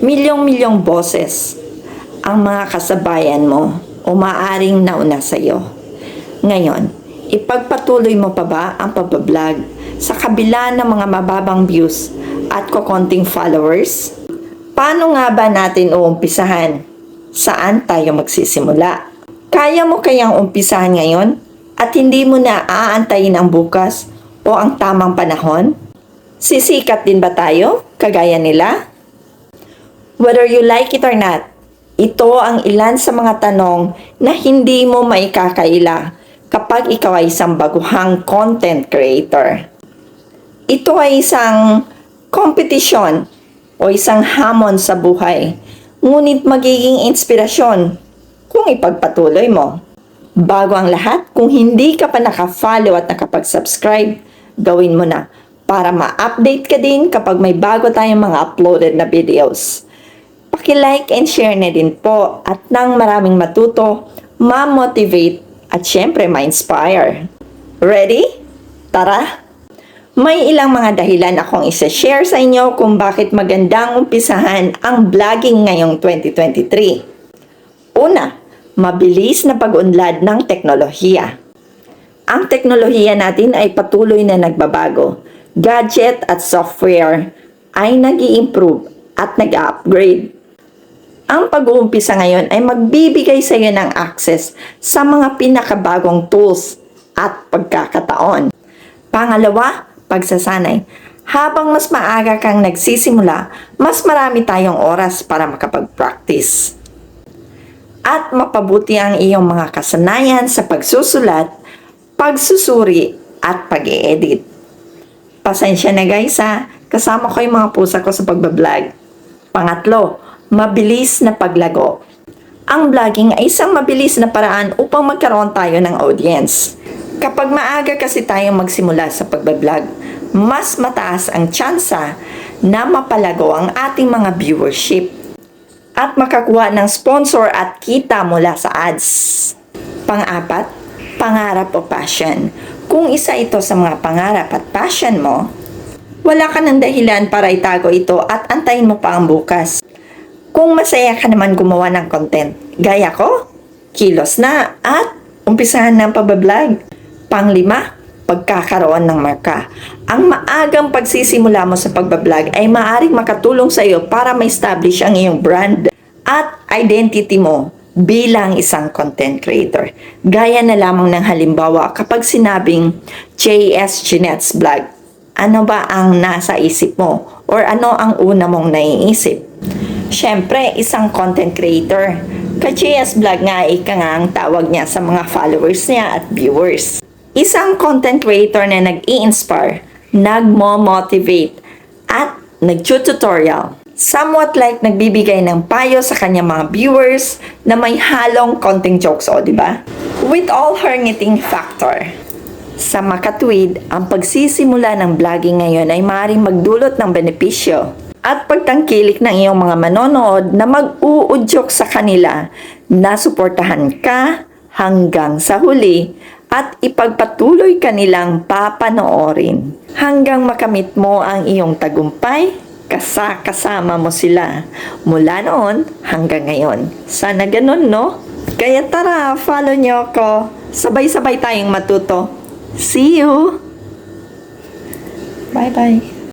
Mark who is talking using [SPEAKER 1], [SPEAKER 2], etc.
[SPEAKER 1] milyong-milyong boses ang mga kasabayan mo o maaring nauna sa iyo. Ngayon, ipagpatuloy mo pa ba ang pagbablog sa kabila ng mga mababang views at kokonting followers? Paano nga ba natin uumpisahan? Saan tayo magsisimula? Kaya mo kayang umpisahan ngayon at hindi mo na aantayin ang bukas o ang tamang panahon? Sisikat din ba tayo, kagaya nila? Whether you like it or not, ito ang ilan sa mga tanong na hindi mo maikakaila kapag ikaw ay isang baguhang content creator. Ito ay isang kompetisyon o isang hamon sa buhay, ngunit magiging inspirasyon kung ipagpatuloy mo. Bago ang lahat, kung hindi ka pa naka-follow at nakapag-subscribe, gawin mo na para ma-update ka din kapag may bago tayong mga uploaded na videos. Paki-like and share na din po at nang maraming matuto, ma-motivate at syempre ma-inspire. Ready? Tara! May ilang mga dahilan akong isa-share sa inyo kung bakit magandang umpisahan ang vlogging ngayong 2023. Una, mabilis na pag-unlad ng teknolohiya. Ang teknolohiya natin ay patuloy na nagbabago. Gadget at software ay nag improve at nag-upgrade. Ang pag-uumpisa ngayon ay magbibigay sa iyo ng access sa mga pinakabagong tools at pagkakataon. Pangalawa, pagsasanay. Habang mas maaga kang nagsisimula, mas marami tayong oras para makapag-practice. At mapabuti ang iyong mga kasanayan sa pagsusulat, pagsusuri, at pag edit Pasensya na guys ha, kasama ko yung mga pusa ko sa pagbablog. Pangatlo, mabilis na paglago. Ang vlogging ay isang mabilis na paraan upang magkaroon tayo ng audience. Kapag maaga kasi tayong magsimula sa pagbablog, mas mataas ang tsansa na mapalago ang ating mga viewership at makakuha ng sponsor at kita mula sa ads. Pang-apat, pangarap o passion. Kung isa ito sa mga pangarap at passion mo, wala ka ng dahilan para itago ito at antayin mo pa ang bukas. Kung masaya ka naman gumawa ng content, gaya ko, kilos na at umpisahan ng pagbablog. Panglima, pagkakaroon ng marka. Ang maagang pagsisimula mo sa pagbablog ay maaring makatulong sa iyo para ma-establish ang iyong brand at identity mo bilang isang content creator. Gaya na lamang ng halimbawa kapag sinabing JS Jeanette's Vlog, ano ba ang nasa isip mo? Or ano ang una mong naiisip? Siyempre, isang content creator. Ka-JS Vlog nga ika nga ang tawag niya sa mga followers niya at viewers. Isang content creator na nag-i-inspire, nagmo-motivate, at nag-tutorial somewhat like nagbibigay ng payo sa kanyang mga viewers na may halong konting jokes o, di ba? With all her ngiting factor. Sa makatwid, ang pagsisimula ng vlogging ngayon ay maaaring magdulot ng benepisyo at pagtangkilik ng iyong mga manonood na mag-uudyok sa kanila na suportahan ka hanggang sa huli at ipagpatuloy kanilang papanoorin hanggang makamit mo ang iyong tagumpay kasa kasama mo sila mula noon hanggang ngayon. Sana ganun, no? Kaya tara, follow nyo ako. Sabay-sabay tayong matuto. See you! Bye-bye!